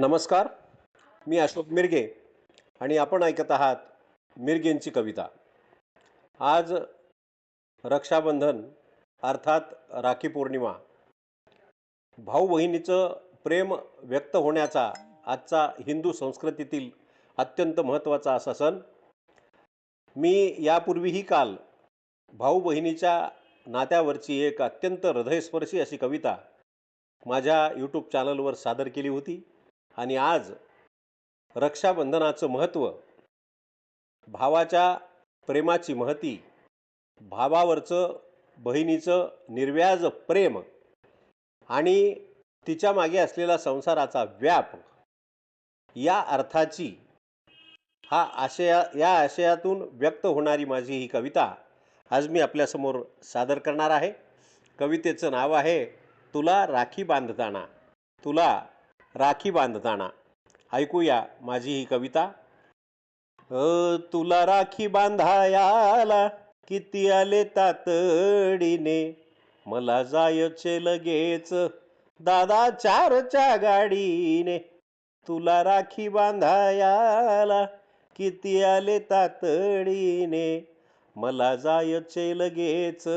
नमस्कार मी अशोक मिरगे आणि आपण ऐकत आहात मिरगेंची कविता. आज रक्षाबंधन अर्थात राखी पौर्णिमा. भाऊ बहिणीचं प्रेम व्यक्त होण्याचा आजचा हिंदू संस्कृतीतील अत्यंत महत्त्वाचा असा सण. मी यापूर्वीही काल भाऊ बहिणीच्या नात्यावरची एक अत्यंत हृदयस्पर्शी अशी कविता माझ्या यूट्यूब चॅनलवर सादर केली होती. आणि आज रक्षाबंधनाचं महत्त्व भावाच्या प्रेमाची महती भावावरचं बहिणीचं निर्व्याज प्रेम आणि तिच्यामागे असलेला संसाराचा व्याप या अर्थाची हा आशया या आशयातून व्यक्त होणारी माझी ही कविता आज मी आपल्यासमोर सादर करणार आहे. कवितेचं नाव आहे तुला राखी बांधताना तुला राखी बांधताना. ऐकूया माझी ही कविता. अ, तुला राखी बांधायाला किती आले तातडीने? मला जायचे लगेच दादा चारच्या गाडीने. तुला राखी बांधायाला किती आले तातडीने? मला जायचे लगेच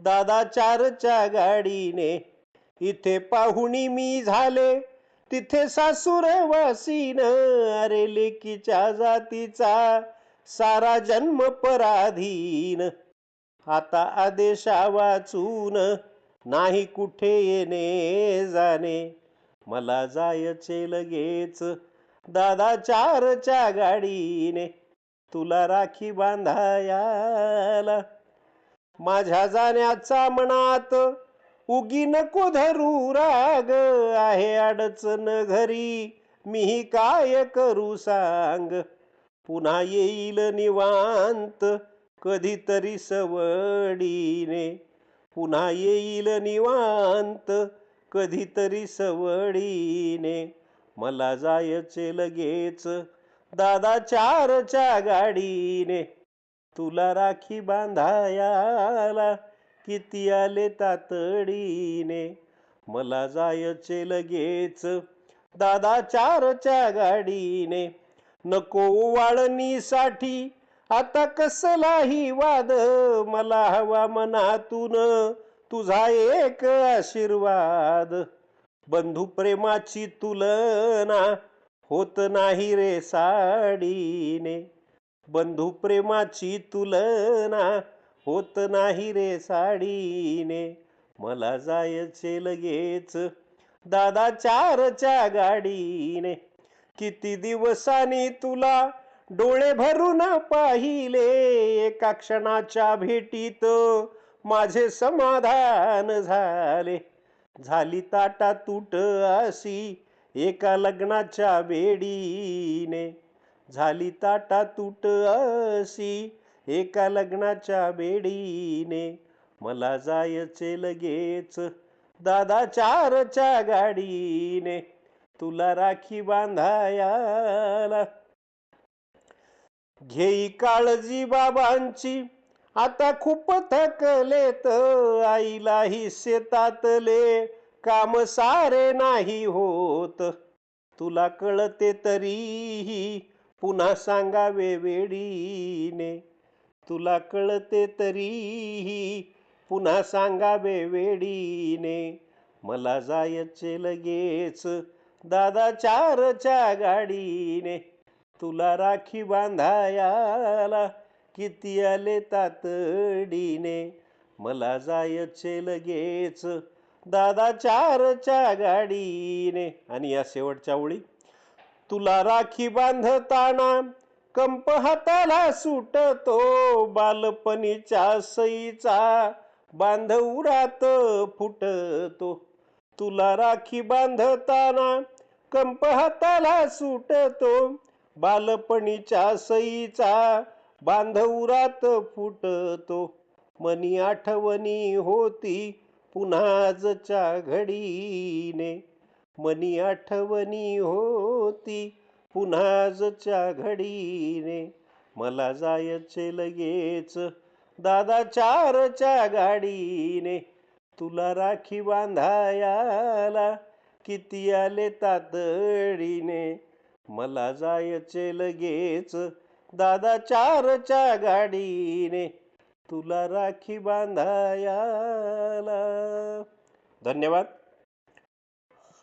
दादा चारच्या गाडीने. इथे पाहुणी मी झाले. तिथे सासूर वासीन अरे लेकीच्या जातीचा सारा जन्म पराधीन. आता आदेशा वाचून नाही कुठे येणे जाणे. मला जायचे लगेच दादा चारच्या गाडीने. तुला राखी बांधायाला. माझ्या जाण्याचा मनात उगी नको धरू राग आहे अडचण घरी. मी काय करू सांग? पुन्हा येईल निवांत कधीतरी सवडीने. पुन्हा येईल निवांत कधीतरी सवडीने. मला जायचे लगेच दादा चारच्या गाडीने. तुला राखी बांधायाला किती आले तातडीने? मला जायचे लगेच. दादा चारच्या गाडीने. नको वाळणीसाठी. आता कसलाही वाद मला हवा मनातून. तुझा एक आशीर्वाद. बंधू प्रेमाची तुलना होत नाही रे साडीने. बंधू प्रेमाची तुलना होत नाही रे साडीने. मला जायचे लगेच. दादा चारच्या गाडीने. किती दिवसांनी तुला डोळे भरून पाहिले? एका क्षणाच्या भेटीत माझे समाधान झाले. झाली ताटा तूट अशी एका लग्नाच्या बेडीने झाली ताटा तूट अशी एका लग्नाच्या बेडीने मला जायचे लगेच. दादा चारच्या गाडीने. तुला राखी बांधायाला. घेई काळजी बाबांची. आता खूप थकलेत. आईलाही शेतातले काम सारे नाही होत. तुला कळते तरीही पुन्हा सांगावे वेडीने. तुला कळते तरीही पुन्हा सांगावे वेडीने. मला जायचे लगेच दादा चारच्या गाडीने. तुला राखी बांधायाला किती आले तातडीने. मला जायचे लगेच दादा चारच्या गाडीने. आणि या शेवटच्या ओळी. तुला राखी बांधताना कंप हाताला सुटतो बालपणीच्या सईचा. बांधवरात फुटतो. तुला राखी बांधताना कंप हाताला सुटतो बालपणीच्या सईचा. बांधवरात फुटतो. मनी आठवणी होती पुन्हाजच्या घडीने. मनी आठवणी होती पुन्हाजच्या घडीने मला जायचे लगेच. दादा चारच्या गाडीने तुला राखी बांधायाला किती आले तातडीने? मला जायचे लगेच. दादा चारच्या गाडीने तुला राखी बांधायाला. धन्यवाद.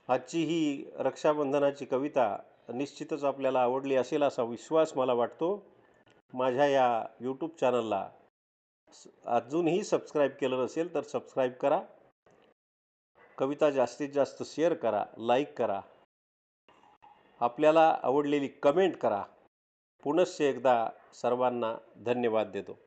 आजची ही रक्षाबंधनाची कविता निश्चितच आपल्याला आवडली असेल असा विश्वास मला वाटतो. माझ्या या यूट्यूब चॅनलला अजूनही सबस्क्राईब केलं नसेल तर सबस्क्राईब करा. कविता जास्तीत जास्त शेअर करा लाईक करा. आपल्याला आवडलेली कमेंट करा. पुनश्च एकदा सर्वांना धन्यवाद देतो.